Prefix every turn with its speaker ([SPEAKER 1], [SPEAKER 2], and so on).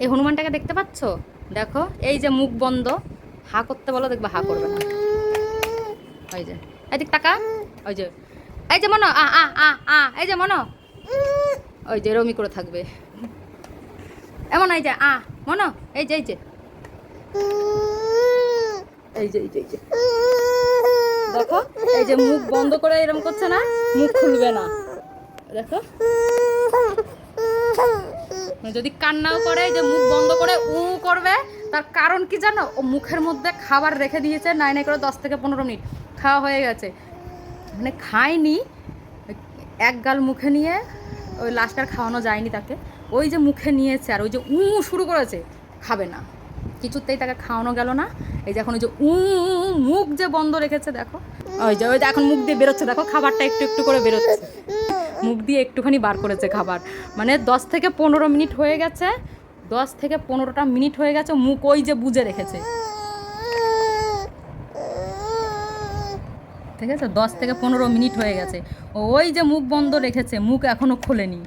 [SPEAKER 1] এই হনুমানটাকে দেখতে পাচ্ছ? দেখো, এই যে মুখ বন্ধ, হা করতে বলো, দেখবে হা করবে না। ওই যে এদিক টাকা ওই যে, এই যে মনো, আ আ আ আ, এই যে মনো, ওই যে রমি করে থাকবে। এমন, এই যে, আ, মনো, এই যে এই যে। এই যে এই যে এই যে। দেখো, এই যে মুখ বন্ধ করে এরকম করছে না, মুখ খুলবে না। দেখো। যদি কান্নাও করে যে মুখ বন্ধ করে উ করবে, তার কারণ কি জানো? ও মুখের মধ্যে খাবার রেখে দিয়েছে নাই নাই করে দশ থেকে পনেরো মিনিট। খাওয়া হয়ে গেছে। মানে খায়নি, এক গাল মুখে নিয়ে ওই লাস্টার খাওয়ানো যায়নি তাকে। ওই যে মুখে নিয়েছে আর ওই যে উ শুরু করেছে, খাবে না। কিছুতেই তাকে খাওয়ানো গেল না। এই যে এখন ওই যে উ মুখ যে বন্ধ রেখেছে, দেখো। ওই যে ওই যে এখন মুখ দিয়ে বেরোচ্ছে, দেখো, খাবারটা একটু একটু করে বেরোচ্ছে। মুখ দিয়ে একটুখানি বার করেছে খাবার। মানে দশ থেকে পনেরো মিনিট হয়ে গেছে, দশ থেকে পনেরোটা মিনিট হয়ে গেছে, মুখ ওই যে বুঝে রেখেছে। ঠিক আছে? দশ থেকে পনেরো মিনিট হয়ে গেছে। ওই যে মুখ বন্ধ রেখেছে, মুখ এখনও খোলেনি।